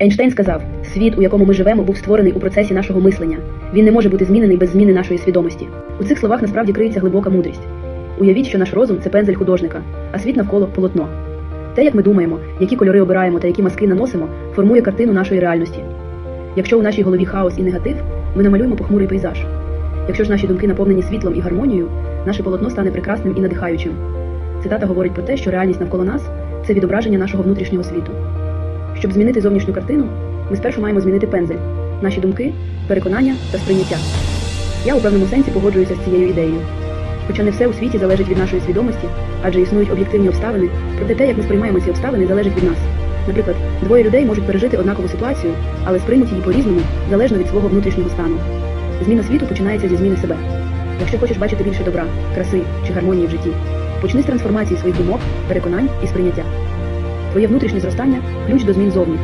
Ейнштейн сказав: світ, у якому ми живемо, був створений у процесі нашого мислення. Він не може бути змінений без зміни нашої свідомості. У цих словах насправді криється глибока мудрість. Уявіть, що наш розум це пензель художника, а світ навколо полотно. Те, як ми думаємо, які кольори обираємо та які маски наносимо, формує картину нашої реальності. Якщо у нашій голові хаос і негатив, ми намалюємо похмурий пейзаж. Якщо ж наші думки наповнені світлом і гармонією, наше полотно стане прекрасним і надихаючим. Цитата говорить про те, що реальність навколо нас це відображення нашого внутрішнього світу. Щоб змінити зовнішню картину, ми спершу маємо змінити пензель, наші думки, переконання та сприйняття. Я у певному сенсі погоджуюся з цією ідеєю. Хоча не все у світі залежить від нашої свідомості, адже існують об'єктивні обставини, проте те, як ми сприймаємо ці обставини, залежить від нас. Наприклад, двоє людей можуть пережити однакову ситуацію, але сприймуть її по-різному, залежно від свого внутрішнього стану. Зміна світу починається зі зміни себе. Якщо хочеш бачити більше добра, краси чи гармонії в житті, почни з трансформації своїх думок, переконань і сприйняття. Твоє внутрішнє зростання ключ до змін зовні.